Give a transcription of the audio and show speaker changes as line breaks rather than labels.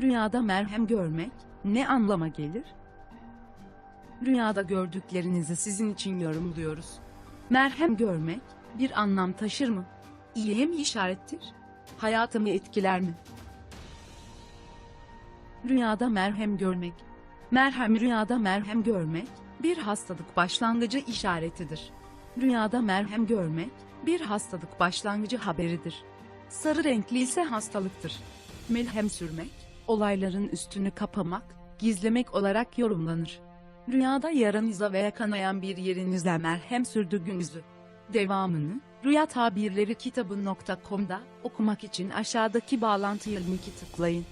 Rüyada merhem görmek ne anlama gelir? Rüyada gördüklerinizi sizin için yorumluyoruz. Merhem görmek bir anlam taşır mı? İyiye mi işarettir? Hayatımı etkiler mi? Rüyada merhem görmek. Merhem rüyada merhem görmek bir hastalık başlangıcı işaretidir. Rüyada merhem görmek bir hastalık başlangıcı haberidir. Sarı renkli ise hastalıktır. Melhem sürmek, olayların üstünü kapamak, gizlemek olarak yorumlanır. Rüyada yaranıza veya kanayan bir yerinize merhem sürdüğünüzü. Devamını, Rüya Tabirleri kitabı.com'da okumak için aşağıdaki bağlantıya linki tıklayın.